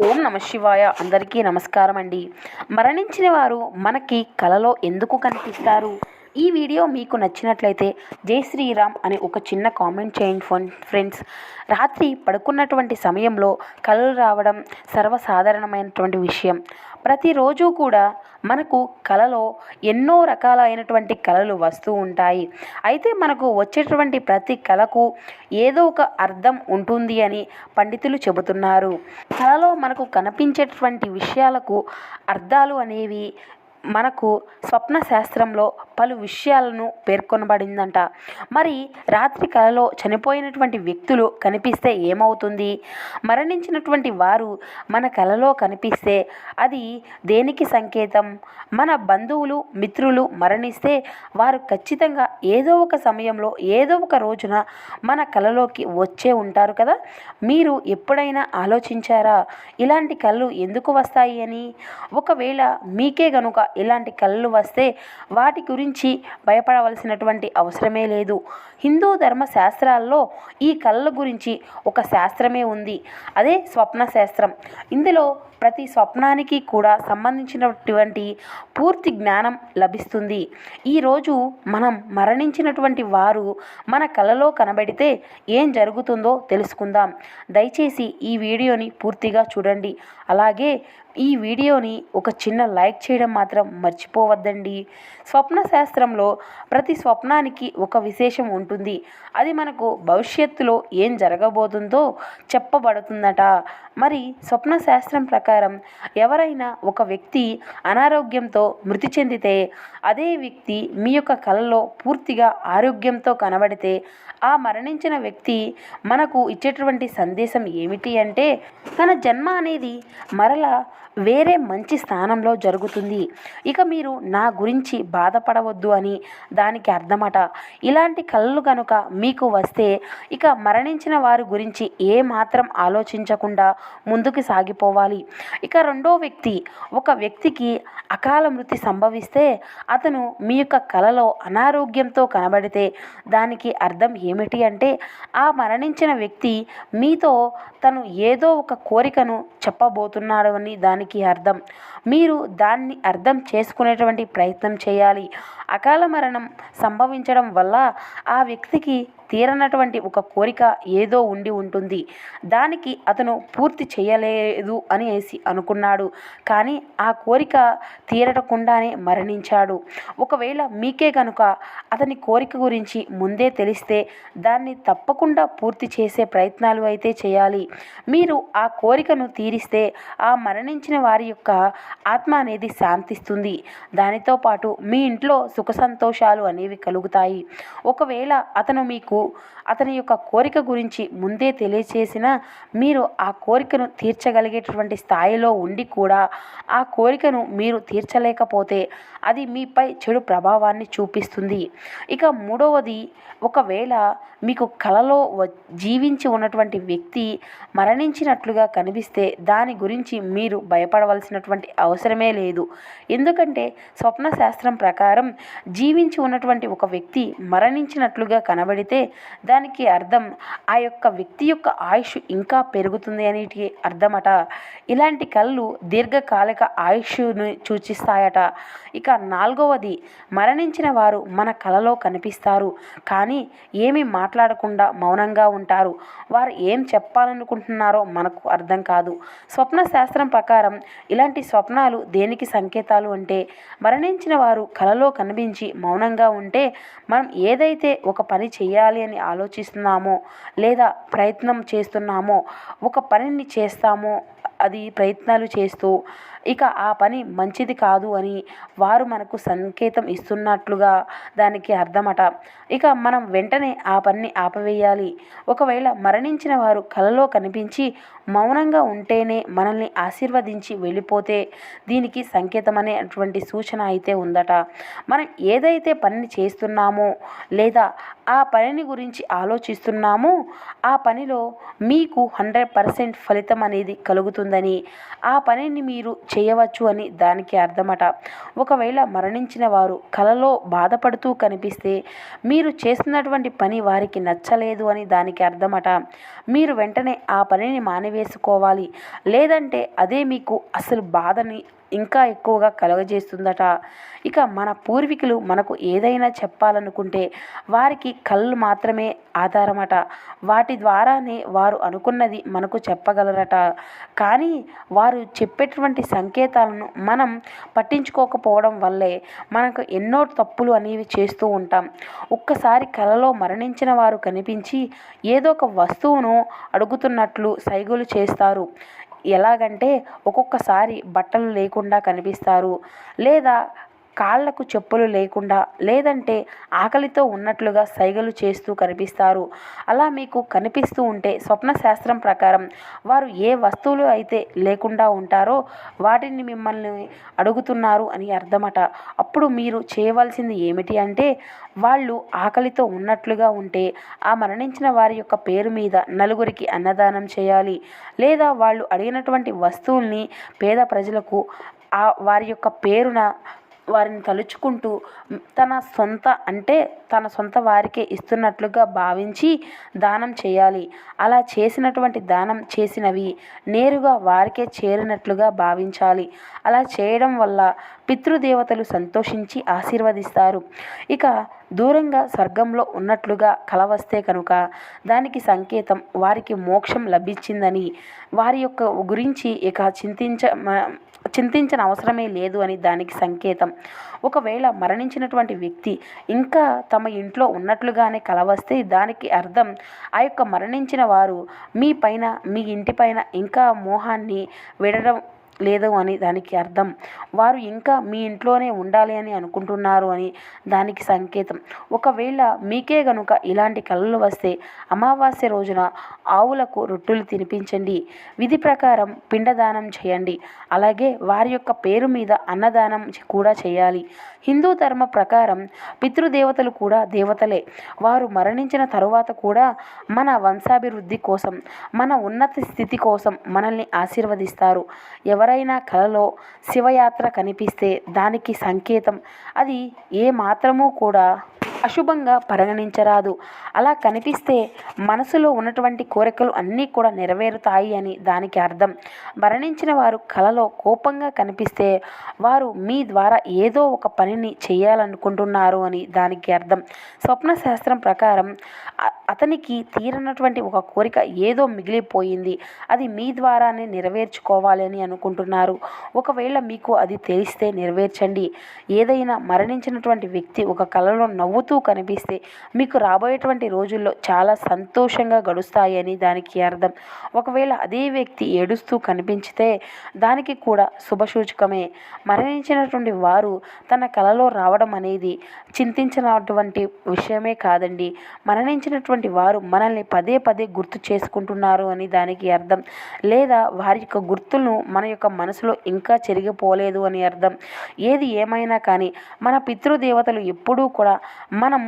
ఓం నమ శివాయ. అందరికీ నమస్కారం అండి మరణించిన వారు మనకి కలలో ఎందుకు కనిపిస్తారు? ఈ వీడియో మీకు నచ్చినట్లయితే జై శ్రీరామ్ అనే ఒక చిన్న కామెంట్ చేయండి ఫోన్ ఫ్రెండ్స్. రాత్రి పడుకున్నటువంటి సమయంలో కళలు రావడం సర్వసాధారణమైనటువంటి విషయం. ప్రతిరోజు కూడా మనకు కళలో ఎన్నో రకాలైనటువంటి కళలు వస్తూ ఉంటాయి. అయితే మనకు వచ్చేటువంటి ప్రతి కళకు ఏదో ఒక అర్థం ఉంటుంది అని పండితులు చెబుతున్నారు. కళలో మనకు కనిపించేటువంటి విషయాలకు అర్థాలు అనేవి మనకు స్వప్న శాస్త్రంలో పలు విషయాలను పేర్కొనబడిందంట. మరి రాత్రి కలలో చనిపోయినటువంటి వ్యక్తులు కనిపిస్తే ఏమవుతుంది? మరణించినటువంటి వారు మన కలలో కనిపిస్తే అది దేనికి సంకేతం? మన బంధువులు మిత్రులు మరణిస్తే వారు ఖచ్చితంగా ఏదో ఒక సమయంలో ఏదో ఒక రోజున మన కలలోకి వచ్చే ఉంటారు కదా? మీరు ఎప్పుడైనా ఆలోచించారా? ఇలాంటి కళ్ళు ఎందుకు వస్తాయి అని? ఒకవేళ మీకే గనుక ఇలాంటి కళలు వస్తే వాటి గురించి భయపడవలసినటువంటి అవసరమే లేదు. హిందూ ధర్మ శాస్త్రాల్లో ఈ కళల గురించి ఒక శాస్త్రమే ఉంది. అదే స్వప్న శాస్త్రం ఇందులో ప్రతి స్వప్నానికి కూడా సంబంధించినటువంటి పూర్తి జ్ఞానం లభిస్తుంది. ఈరోజు మనం మరణించినటువంటి వారు మన కలలో కనబడితే ఏం జరుగుతుందో తెలుసుకుందాం. దయచేసి ఈ వీడియోని పూర్తిగా చూడండి. అలాగే ఈ వీడియోని ఒక చిన్న లైక్ చేయడం మాత్రం మర్చిపోవద్దండి. స్వప్న శాస్త్రంలో ప్రతి స్వప్నానికి ఒక విశేషం ఉంటుంది. అది మనకు భవిష్యత్తులో ఏం జరగబోతుందో చెప్పబడుతుందట. మరి స్వప్న శాస్త్రం ప్రకారం ఎవరైనా ఒక వ్యక్తి అనారోగ్యంతో మృతి చెందితే అదే వ్యక్తి మీ యొక్క కలలో పూర్తిగా ఆరోగ్యంతో కనబడితే ఆ మరణించిన వ్యక్తి మనకు ఇచ్చేటటువంటి సందేశం ఏమిటి అంటే తన జన్మ అనేది మరల వేరే మంచి స్థానంలో జరుగుతుంది. ఇక మీరు నా గురించి బాధపడవద్దు అని దానికి అర్థమట. ఇలాంటి కళలు కనుక మీకు వస్తే ఇక మరణించిన వారి గురించి ఏ మాత్రం ఆలోచించకుండా ముందుకు సాగిపోవాలి. ఇక రెండో వ్యక్తి ఒక వ్యక్తికి అకాల మృతి సంభవిస్తే అతను మీ యొక్క కలలో అనారోగ్యంతో కనబడితే దానికి అర్థం ఏమిటి అంటే ఆ మరణించిన వ్యక్తి మీతో తను ఏదో ఒక కోరికను చెప్పబోతున్నాడు అని దానికి అర్థం. మీరు దాన్ని అర్థం చేసుకునేటువంటి ప్రయత్నం చేయాలి. అకాల మరణం సంభవించడం వల్ల ఆ వ్యక్తికి తీరనటువంటి ఒక కోరిక ఏదో ఉండి ఉంటుంది. దానికి అతను పూర్తి చేయలేదు అనేసి అనుకున్నాడు. కానీ ఆ కోరిక తీరటకుండానే మరణించాడు. ఒకవేళ మీకే కనుక అతని కోరిక గురించి ముందే తెలిస్తే దాన్ని తప్పకుండా పూర్తి చేసే ప్రయత్నాలు అయితే చేయాలి. మీరు ఆ కోరికను తీరిస్తే ఆ మరణించిన వారి యొక్క ఆత్మ అనేది శాంతిస్తుంది. దానితో పాటు మీ ఇంట్లో సుఖ సంతోషాలు అనేవి కలుగుతాయి. ఒకవేళ అతను మీకు అతని యొక్క కోరిక గురించి ముందే తెలియచేసిన మీరు ఆ కోరికను తీర్చగలిగేటటువంటి స్థాయిలో ఉండి కూడా ఆ కోరికను మీరు తీర్చలేకపోతే అది మీపై చెడు ప్రభావాన్ని చూపిస్తుంది. ఇక మూడవది ఒకవేళ మీకు కలలో జీవించి ఉన్నటువంటి వ్యక్తి మరణించినట్లుగా కనిపిస్తే దాని గురించి మీరు భయపడవలసినటువంటి అవసరమే లేదు. ఎందుకంటే స్వప్న శాస్త్రం ప్రకారం జీవించి ఉన్నటువంటి ఒక వ్యక్తి మరణించినట్లుగా కనబడితే దానికి అర్థం ఆ యొక్క వ్యక్తి యొక్క ఆయుష్ ఇంకా పెరుగుతుంది అనేటి అర్థమట. ఇలాంటి కళ్ళు దీర్ఘకాలిక ఆయుష్ను సూచిస్తాయట. ఇక నాలుగవది మరణించిన వారు మన కళలో కనిపిస్తారు కానీ ఏమీ మాట్లాడకుండా మౌనంగా ఉంటారు. వారు ఏం చెప్పాలనుకుంటున్నారో మనకు అర్థం కాదు. స్వప్న శాస్త్రం ప్రకారం ఇలాంటి స్వప్నాలు దేనికి సంకేతాలు అంటే మరణించిన వారు కలలో కనిపించి మౌనంగా ఉంటే మనం ఏదైతే ఒక పని చేయాలి అని ఆలోచిస్తున్నామో లేదా ప్రయత్నం చేస్తున్నామో ఒక పనిని చేస్తామో అది ప్రయత్నాలు చేస్తూ ఇక ఆ పని మంచిది కాదు అని వారు మనకు సంకేతం ఇస్తున్నట్లుగా దానికి అర్థమట. ఇక మనం వెంటనే ఆ పనిని ఆపవేయాలి. ఒకవేళ మరణించిన వారు కలలో కనిపించి మౌనంగా ఉంటేనే మనల్ని ఆశీర్వదించి వెళ్ళిపోతే దీనికి సంకేతం అనేటువంటి సూచన అయితే ఉందట. మనం ఏదైతే పనిని చేస్తున్నామో లేదా ఆ పనిని గురించి ఆలోచిస్తున్నామో ఆ పనిలో మీకు హండ్రెడ్ పర్సెంట్ ఫలితం అనేది కలుగుతుందని ఆ పనిని మీరు చేయవచ్చు అని దానికి అర్థమట. ఒకవేళ మరణించిన వారు కలలో బాధపడుతూ కనిపిస్తే మీరు చేస్తున్నటువంటి పని వారికి నచ్చలేదు అని దానికి అర్థమట. మీరు వెంటనే ఆ పనిని మానివేసుకోవాలి. లేదంటే అదే మీకు అసలు బాధని ఇంకా ఎక్కువగా కలుగజేస్తుందట. ఇక మన పూర్వీకులు మనకు ఏదైనా చెప్పాలనుకుంటే వారికి కళ్ళు మాత్రమే ఆధారమట. వాటి ద్వారానే వారు అనుకున్నది మనకు చెప్పగలరట. కానీ వారు చెప్పేటువంటి సంకేతాలను మనం పట్టించుకోకపోవడం వల్లే మనకు ఎన్నో తప్పులు అనేవి చేస్తూ ఉంటాం. ఒక్కసారి కలలో మరణించిన వారు కనిపించి ఏదో ఒక వస్తువును అడుగుతున్నట్లు సైగులు చేస్తారు. ఎలాగంటే ఒక్కొక్కసారి బట్టలు లేకుండా కనిపిస్తారు. లేదా కాళ్ళకు చెప్పులు లేకుండా లేదంటే ఆకలితో ఉన్నట్లుగా సైగలు చేస్తూ కనిపిస్తారు. అలా మీకు కనిపిస్తూ ఉంటే స్వప్న శాస్త్రం ప్రకారం వారు ఏ వస్తువులు అయితే లేకుండా ఉంటారో వాటిని మిమ్మల్ని అడుగుతున్నారు అని అర్థమట. అప్పుడు మీరు చేయవలసింది ఏమిటి అంటే వాళ్ళు ఆకలితో ఉన్నట్లుగా ఉంటే ఆ మరణించిన వారి యొక్క పేరు మీద నలుగురికి అన్నదానం చేయాలి. లేదా వాళ్ళు అడిగినటువంటి వస్తువుల్ని పేద ప్రజలకు ఆ వారి యొక్క పేరున వారిని తలుచుకుంటూ తన సొంత అంటే తన సొంత వారికే ఇస్తున్నట్లుగా భావించి దానం చేయాలి. అలా చేసినటువంటి దానం చేసినవి నేరుగా వారికే చేరినట్లుగా భావించాలి. అలా చేయడం వల్ల పితృదేవతలు సంతోషించి ఆశీర్వదిస్తారు. ఇక దూరంగా స్వర్గంలో ఉన్నట్లుగా కల వస్తే కనుక దానికి సంకేతం వారికి మోక్షం లభించిందని వారి యొక్క గురించి ఇక చింతించ చింతించిన అవసరమే లేదు అని దానికి సంకేతం. ఒకవేళ మరణించినటువంటి వ్యక్తి ఇంకా తమ ఇంట్లో ఉన్నట్లుగానే కలవస్తే దానికి అర్థం ఆ యొక్క మరణించిన వారు మీ పైన మీ ఇంటి పైన ఇంకా మోహాన్ని విడడం లేదు అని దానికి అర్థం. వారు ఇంకా మీ ఇంట్లోనే ఉండాలి అని అనుకుంటున్నారు అని దానికి సంకేతం. ఒకవేళ మీకే గనుక ఇలాంటి కళలు వస్తే అమావాస్య రోజున ఆవులకు రొట్టెలు తినిపించండి. విధి ప్రకారం పిండదానం చేయండి. అలాగే వారి యొక్క పేరు మీద అన్నదానం కూడా చేయాలి. హిందూ ధర్మ ప్రకారం పితృదేవతలు కూడా దేవతలే. వారు మరణించిన తరువాత కూడా మన వంశాభివృద్ధి కోసం మన ఉన్నత స్థితి కోసం మనల్ని ఆశీర్వదిస్తారు. ఎవరు ఎవరైనా కలలో శివయాత్ర కనిపిస్తే దానికి సంకేతం. అది ఏ మాత్రము కూడా అశుభంగా పరిగణించరాదు. అలా కనిపిస్తే మనసులో ఉన్నటువంటి కోరికలు అన్నీ కూడా నెరవేరుతాయి అని దానికి అర్థం. మరణించిన వారు కలలో కోపంగా కనిపిస్తే వారు మీ ద్వారా ఏదో ఒక పనిని చేయాలనుకుంటున్నారు అని దానికి అర్థం. స్వప్న శాస్త్రం ప్రకారం అతనికి తీరనటువంటి ఒక కోరిక ఏదో మిగిలిపోయింది. అది మీ ద్వారానే నెరవేర్చుకోవాలి అని అనుకుంటున్నారు. ఒకవేళ మీకు అది తెలిస్తే నెరవేర్చండి. ఏదైనా మరణించినటువంటి వ్యక్తి ఒక కళలో నవ్వుతూ కనిపిస్తే మీకు రాబోయేటువంటి రోజుల్లో చాలా సంతోషంగా గడుస్తాయని దానికి అర్థం. ఒకవేళ అదే వ్యక్తి ఏడుస్తూ కనిపించితే దానికి కూడా శుభసూచకమే మరణించినటువంటి వారు తన కలలో రావడం అనేది చింతించినటువంటి విషయమే కాదండి. మరణించినటువంటి వారు మనల్ని పదే పదే గుర్తు చేసుకుంటున్నారు అని దానికి అర్థం. లేదా వారి యొక్క గుర్తులను మన యొక్క మనసులో ఇంకా చెరిగిపోలేదు అని అర్థం. ఏది ఏమైనా కానీ మన పితృదేవతలు ఎప్పుడూ కూడా మనం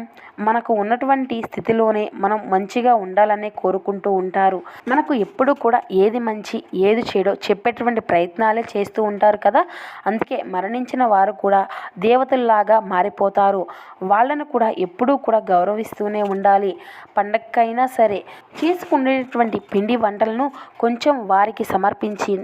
మనకు ఉన్నటువంటి స్థితిలోనే మనం మంచిగా ఉండాలనే కోరుకుంటూ ఉంటారు. మనకు ఎప్పుడు కూడా ఏది మంచి ఏది చెడో చెప్పేటువంటి ప్రయత్నాలే చేస్తూ ఉంటారు కదా. అందుకే మరణించిన వారు కూడా దేవతల్లాగా మారిపోతారు. వాళ్ళను కూడా ఎప్పుడూ కూడా గౌరవిస్తూనే ఉండాలి. పండగకైనా సరే చేసుకునేటువంటి పిండి వంటలను కొంచెం వారికి సమర్పించి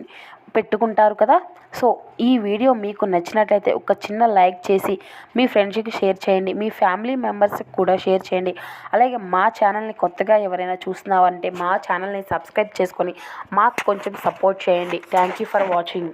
పెట్టుకుంటారు కదా. సో ఈ వీడియో మీకు నచ్చినట్లయితే ఒక చిన్న లైక్ చేసి మీ ఫ్రెండ్స్కి షేర్ చేయండి. మీ ఫ్యామిలీ మెంబర్స్కి కూడా షేర్ చేయండి. అలాగే మా ఛానల్ని కొత్తగా ఎవరైనా చూస్తున్నారంటే మా ఛానల్ని సబ్స్క్రైబ్ చేసుకొని మాకు కొంచెం సపోర్ట్ చేయండి. Thank you for watching.